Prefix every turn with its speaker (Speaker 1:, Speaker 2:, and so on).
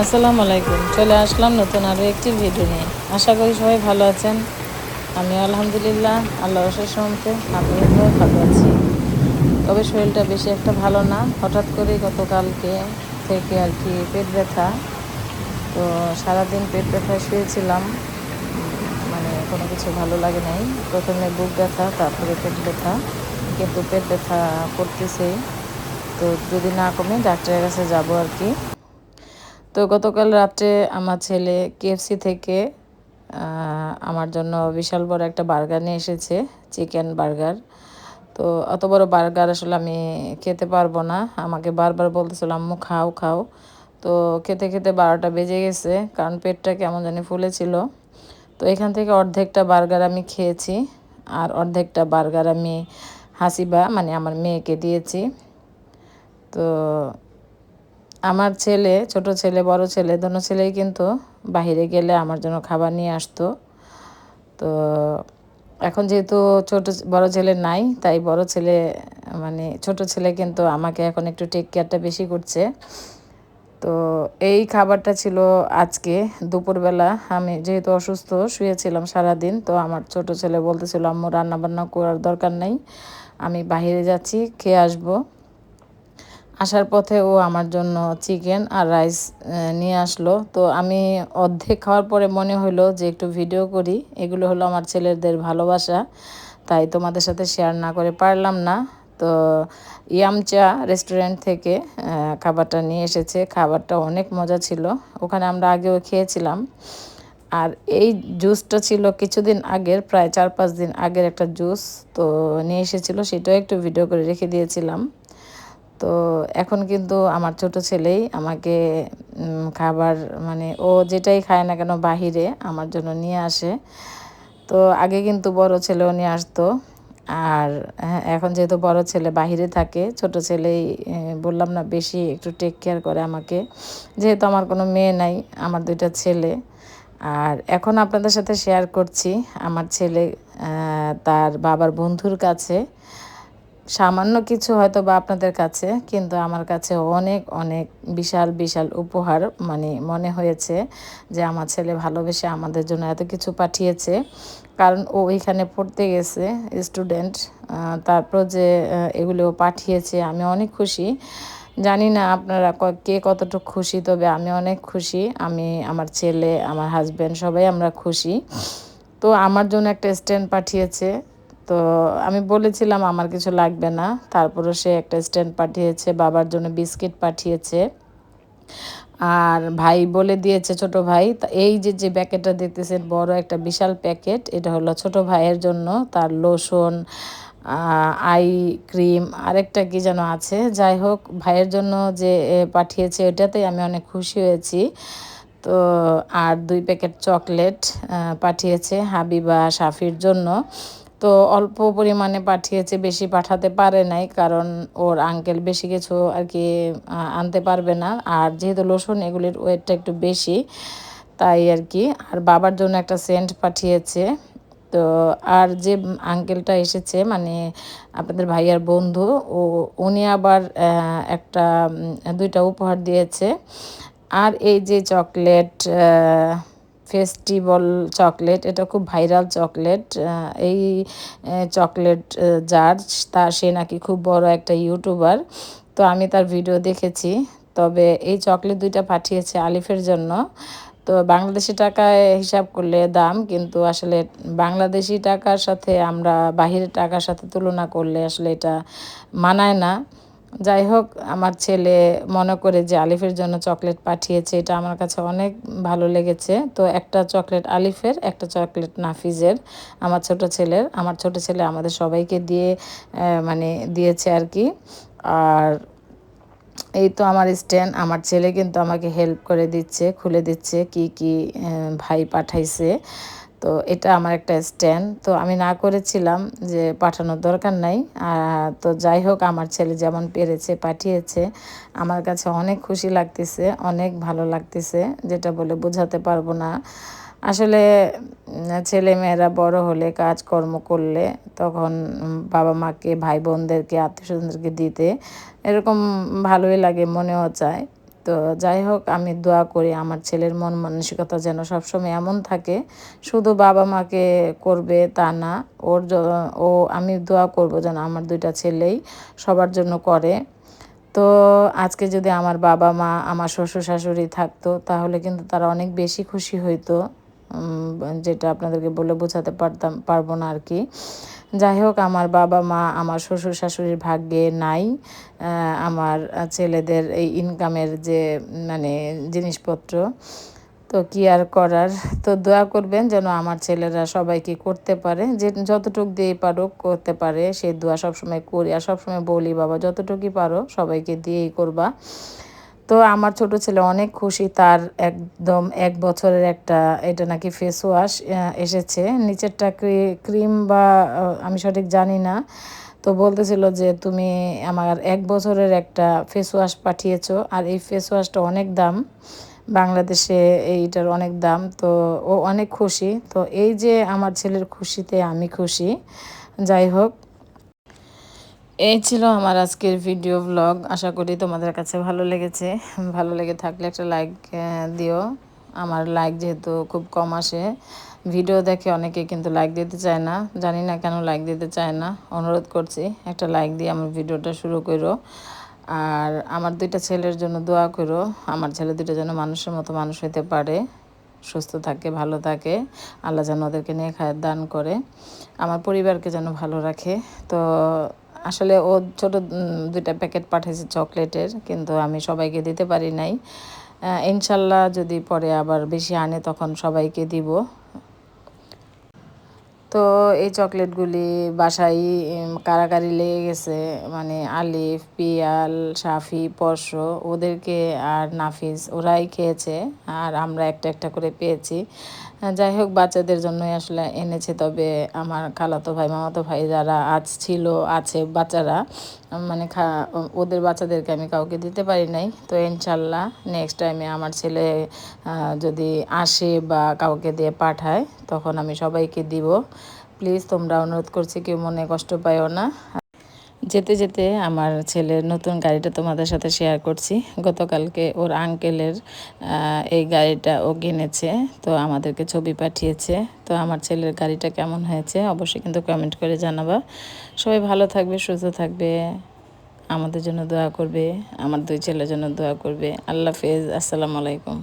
Speaker 1: আসসালামু আলাইকুম। চলে আসলাম নতুন আরও একটি ভিডিও নিয়ে। আশা করি সবাই ভালো আছেন। আমি আলহামদুলিল্লাহ আল্লাহ রসের সহমতে আমিও ভালো আছি। তবে শরীরটা বেশি একটা ভালো না। হঠাৎ করে গতকালকে থেকে আর কি পেট ব্যথা। তো সারাদিন পেট ব্যথায় শুয়েছিলাম। মানে কোনো কিছু ভালো লাগে নাই। প্রথমে বুক ব্যথা, তারপরে পেট ব্যথা। কিন্তু পেট ব্যথা করতেছে তো যদি না কমে, ডাক্তারের কাছে যাব আর কি। তো গতকাল রাত্রে আমার ছেলে কেএফসি থেকে আমার জন্য বিশাল বড় একটা বার্গার নিয়ে এসেছে, চিকেন বার্গার। তো অত বড় বার্গার আসলে আমি খেতে পারব না। আমাকে বারবার বলতেছিল, আম্মু, খাও খাও। তো খেতে খেতে বারোটা বেজে গেছে, কারণ পেটটা কেমন জানি ফুলেছিল। তো এখান থেকে অর্ধেকটা বার্গার আমি খেয়েছি, আর অর্ধেকটা বার্গার আমি হাসিবা মানে আমার মেয়েকে দিয়েছি। তো আমার ছেলে, ছোট ছেলে, বড় ছেলে, দোনো ছেলেই কিন্তু বাহিরে গেলে আমার জন্য খাবার নিয়ে আসতো। তো এখন যেহেতু ছোট, বড় ছেলে নাই, তাই বড় ছেলে মানে ছোট ছেলে কিন্তু আমাকে এখন একটু টেক কেয়ারটা বেশি করছে। তো এই খাবারটা ছিল আজকে দুপুরবেলা। আমি যেহেতু অসুস্থ, শুয়েছিলাম সারাদিন, তো আমার ছোট ছেলে বলতেছিল, আম্মু, রান্নাবান্না করার দরকার নেই। আমি বাহিরে যাচ্ছি, খেয়ে আসব। আসার পথে ও আমার জন্য চিকেন আর রাইস নিয়ে আসলো। তো আমি অর্ধেক খাওয়ার পরে মনে হলো যে একটু ভিডিও করি। এগুলো হলো আমার ছেলেদের ভালোবাসা। তাই তোমাদের সাথে শেয়ার না করে পারলাম না। তো ইয়ামচা রেস্টুরেন্ট থেকে খাবারটা নিয়ে এসেছে। খাবারটা অনেক মজা ছিল। ওখানে আমরা আগেও খেয়েছিলাম। আর এই জুসটা ছিল কিছুদিন আগের, প্রায় চার পাঁচ দিন আগের একটা জুস তো নিয়ে এসেছিল, সেটাও একটু ভিডিও করে রেখে দিয়েছিলাম। তো এখন কিন্তু আমার ছোট ছেলেই আমাকে খাবার মানে ও যেটাই খায় না কেন বাহিরে আমার জন্য নিয়ে আসে। তো আগে কিন্তু বড় ছেলেও নিয়ে আসতো। আর হ্যাঁ, এখন যেহেতু বড় ছেলে বাহিরে থাকে ছোট ছেলেই বললাম না বেশি একটু টেক কেয়ার করে আমাকে। যেহেতু আমার কোনো মেয়ে নাই আমার দুইটা ছেলে। আর এখন আপনাদের সাথে শেয়ার করছি আমার ছেলে তার বাবার বন্ধুর কাছে। সামান্য কিছু হয়তো বা আপনাদের কাছে, কিন্তু আমার কাছে অনেক অনেক বিশাল বিশাল উপহার মানে মনে হয়েছে যে আমার ছেলে ভালোবেসে আমাদের জন্য এত কিছু পাঠিয়েছে। কারণ ও ওইখানে পড়তে গেছে, স্টুডেন্ট তারপর যে এগুলো পাঠিয়েছে, আমি অনেক খুশি। জানি না আপনারা কে কতটুকু খুশি, তবে আমি অনেক খুশি। আমি, আমার ছেলে, আমার হাজব্যান্ড সবাই আমরা খুশি। তো আমার জন্য একটা স্ট্যান্ড পাঠিয়েছে। তো আমি বলেছিলাম আমার কিছু লাগবে না। তারপরে সে একটা স্ট্যান্ড পাঠিয়েছে, বাবার জন্য বিস্কিট পাঠিয়েছে। আর ভাই বলে দিয়েছে, ছোট ভাই এই যে যে প্যাকেটটা দেখতেছেন, বড় একটা বিশাল প্যাকেট, এটা হলো ছোট ভাইয়ের জন্য। তার লোশন আই ক্রিম আরেকটা কি যেন আছে। যাই হোক, ভাইয়ের জন্য যে পাঠিয়েছে ওটাতেই আমি অনেক খুশি হয়েছি। তো আর দুই প্যাকেট চকলেট পাঠিয়েছে হাবিবা সাফির জন্য। তো অল্প পরিমাণে পাঠিয়েছে, বেশি পাঠাতে পারে নাই, কারণ ওর আঙ্কেল বেশি কিছু আর কি আনতে পারবে না। আর যেহেতু লোশন এগুলির ওয়েটটা একটু বেশি, তাই আর কি। আর বাবার জন্য একটা সেন্ট পাঠিয়েছে। তো আর যে আঙ্কেলটা এসেছে মানে আপনাদের ভাইয়ার বন্ধু, ও, উনি আবার একটা দুইটা উপহার দিয়েছে। আর এই যে চকলেট ফেস্টিভ্যাল চকলেট, এটা খুব ভাইরাল চকলেট এই চকলেট যার তা সে নাকি খুব বড় একটা ইউটিউবার। তো আমি তার ভিডিও দেখেছি। তবে এই চকলেট দুইটা পাঠিয়েছে আলিফের জন্য। তো বাংলাদেশি টাকায় হিসাব করলে দাম, কিন্তু আসলে বাংলাদেশি টাকার সাথে আমরা বাহিরের টাকার সাথে তুলনা করলে আসলে এটা মানায় না। যাই হোক, আমার ছেলে মনে করে যে আলিফের জন্য চকলেট পাঠিয়েছে, এটা আমার কাছে অনেক ভালো লেগেছে। তো একটা চকলেট আলিফের, একটা চকলেট নাফিজের, আমার ছোট ছেলের। আমার ছোট ছেলে আমাদের সবাইকে দিয়ে মানে দিয়েছে আর কি। আর এই তো আমার স্ট্যান্ড, আমার ছেলে কিন্তু আমাকে হেল্প করে দিচ্ছে, খুলে দিচ্ছে, কি কি ভাই পাঠাইছে। তো এটা আমার একটা স্ট্যান্ড। তো আমি না করেছিলাম যে পাঠানোর দরকার নাই। তো যাই হোক, আমার ছেলে যেমন পেরেছে, পাঠিয়েছে। আমার কাছে অনেক খুশি লাগতেছে, অনেক ভালো লাগতেছে, যেটা বলে বোঝাতে পারব না। আসলে ছেলে মেয়েরা বড় হলে, কাজকর্ম করলে তখন বাবা মাকে, ভাই বোনদেরকে, আত্মীয় স্বজনদেরকে দিতে এরকম ভালোই লাগে, মনেও চায়। তো যাই হোক, আমি দোয়া করি আমার ছেলের মন মানসিকতা যেন সবসময় এমন থাকে। শুধু বাবা মাকে করবে তা না, ওর ও, আমি দোয়া করব যেন আমার দুইটা ছেলেই সবার জন্য করে। তো আজকে যদি আমার বাবা মা, আমার শ্বশুর শাশুড়ি থাকতো, তাহলে কিন্তু তারা অনেক বেশি খুশি হইতো। যেটা আপনাদেরকে বলে বোঝাতে পারতাম, পারব না আর কি। যাই হোক আমার বাবা মা আমার শ্বশুর শাশুড়ির ভাগ্যে নাই। আমার ছেলেদের এই ইনকামের যে মানে জিনিসপত্র, তো কি আর করার? তো দোয়া করবেন যেন আমার ছেলেরা সবাইকে করতে পারে, যে যতটুক দিয়ে পারো করতে পারে। সে দোয়া সবসময় করি আর সবসময় বলি, বাবা, যতটুকুই পারো সবাইকে দিয়েই করবা। তো আমার ছোট ছেলে অনেক খুশি, তার একদম এক বছরের একটা এটা নাকি ফেস ওয়াশ এসেছে। নিচেরটা ক্রিম বা আমি সঠিক জানি না। তো বলতেছিল যে, তুমি আমার এক বছরের একটা ফেস ওয়াশ পাঠিয়েছো, আর এই ফেস ওয়াশটা অনেক দাম। বাংলাদেশে এইটার অনেক দাম। তো ও অনেক খুশি। তো এই যে আমার ছেলের খুশিতে আমি খুশি। যাই হোক এই ছিল আমার আজকের ভিডিও ব্লগ আশা করি তোমাদের কাছে ভালো লেগেছে। ভালো লেগে থাকলে একটা লাইক দিও। আমার লাইক যেহেতু খুব কম আসে। ভিডিও দেখে অনেকে কিন্তু লাইক দিতে চায় না। জানি না কেন লাইক দিতে চায় না। অনুরোধ করছি, একটা লাইক দিয়ে আমার ভিডিওটা শুরু করো। আর আমার দুইটা ছেলের জন্য দোয়া করো। আমার ছেলে দুটো যেন মানুষের মতো মানুষ হতে পারে। সুস্থ থাকে, ভালো থাকে। আল্লাহ যেন ওদেরকে নিয়ে খায়ের দান করে। আমার পরিবারকে যেন ভালো রাখে। তো আসলে ও ছোট দুইটা প্যাকেট পাঠিয়েছে চকলেটের, কিন্তু আমি সবাইকে দিতে পারি নাই। ইনশাল্লাহ যদি পরে আবার বেশি আনে, তখন সবাইকে দিব। তো এই চকলেটগুলি বাসায় কারাকারি লেগে গেছে। মানে আলিফ, পিয়াল সাফি পর্শ, ওদেরকে আর নাফিস ওরাই খেয়েছে আর আমরা একটা একটা করে পেয়েছি। যাই হোক, বাচ্চাদের জন্যই আসলে এনেছে। তবে আমার খালাতো ভাই, মামাতো ভাই যারা আজ ছিল, আছে বাচ্চারা মানে খা, ওদের বাচ্চাদেরকে আমি কাউকে দিতে পারি নাই। তো ইনশাল্লাহ নেক্সট টাইমে আমার ছেলে যদি আসে বা কাউকে দিয়ে পাঠায়, তখন আমি সবাইকে দিব। প্লিজ তোমরা অনুরোধ করছি কেউ মনে কষ্ট পাইও না। যেতে যেতে আমার ছেলের নতুন গাড়িটা তোমাদের সাথে শেয়ার করছি। গতকালকে ওর আঙ্কেলের এই গাড়িটা ও কিনেছে, তো আমাদেরকে ছবি পাঠিয়েছে। তো আমার ছেলের গাড়িটা কেমন হয়েছে অবশ্যই কিন্তু কমেন্ট করে জানাবা। সবাই ভালো থাকবে, সুস্থ থাকবে, আমাদের জন্য দোয়া করবে, আমার দুই ছেলের জন্য দোয়া করবে। আল্লাহ হাফেজ, আসসালামু আলাইকুম।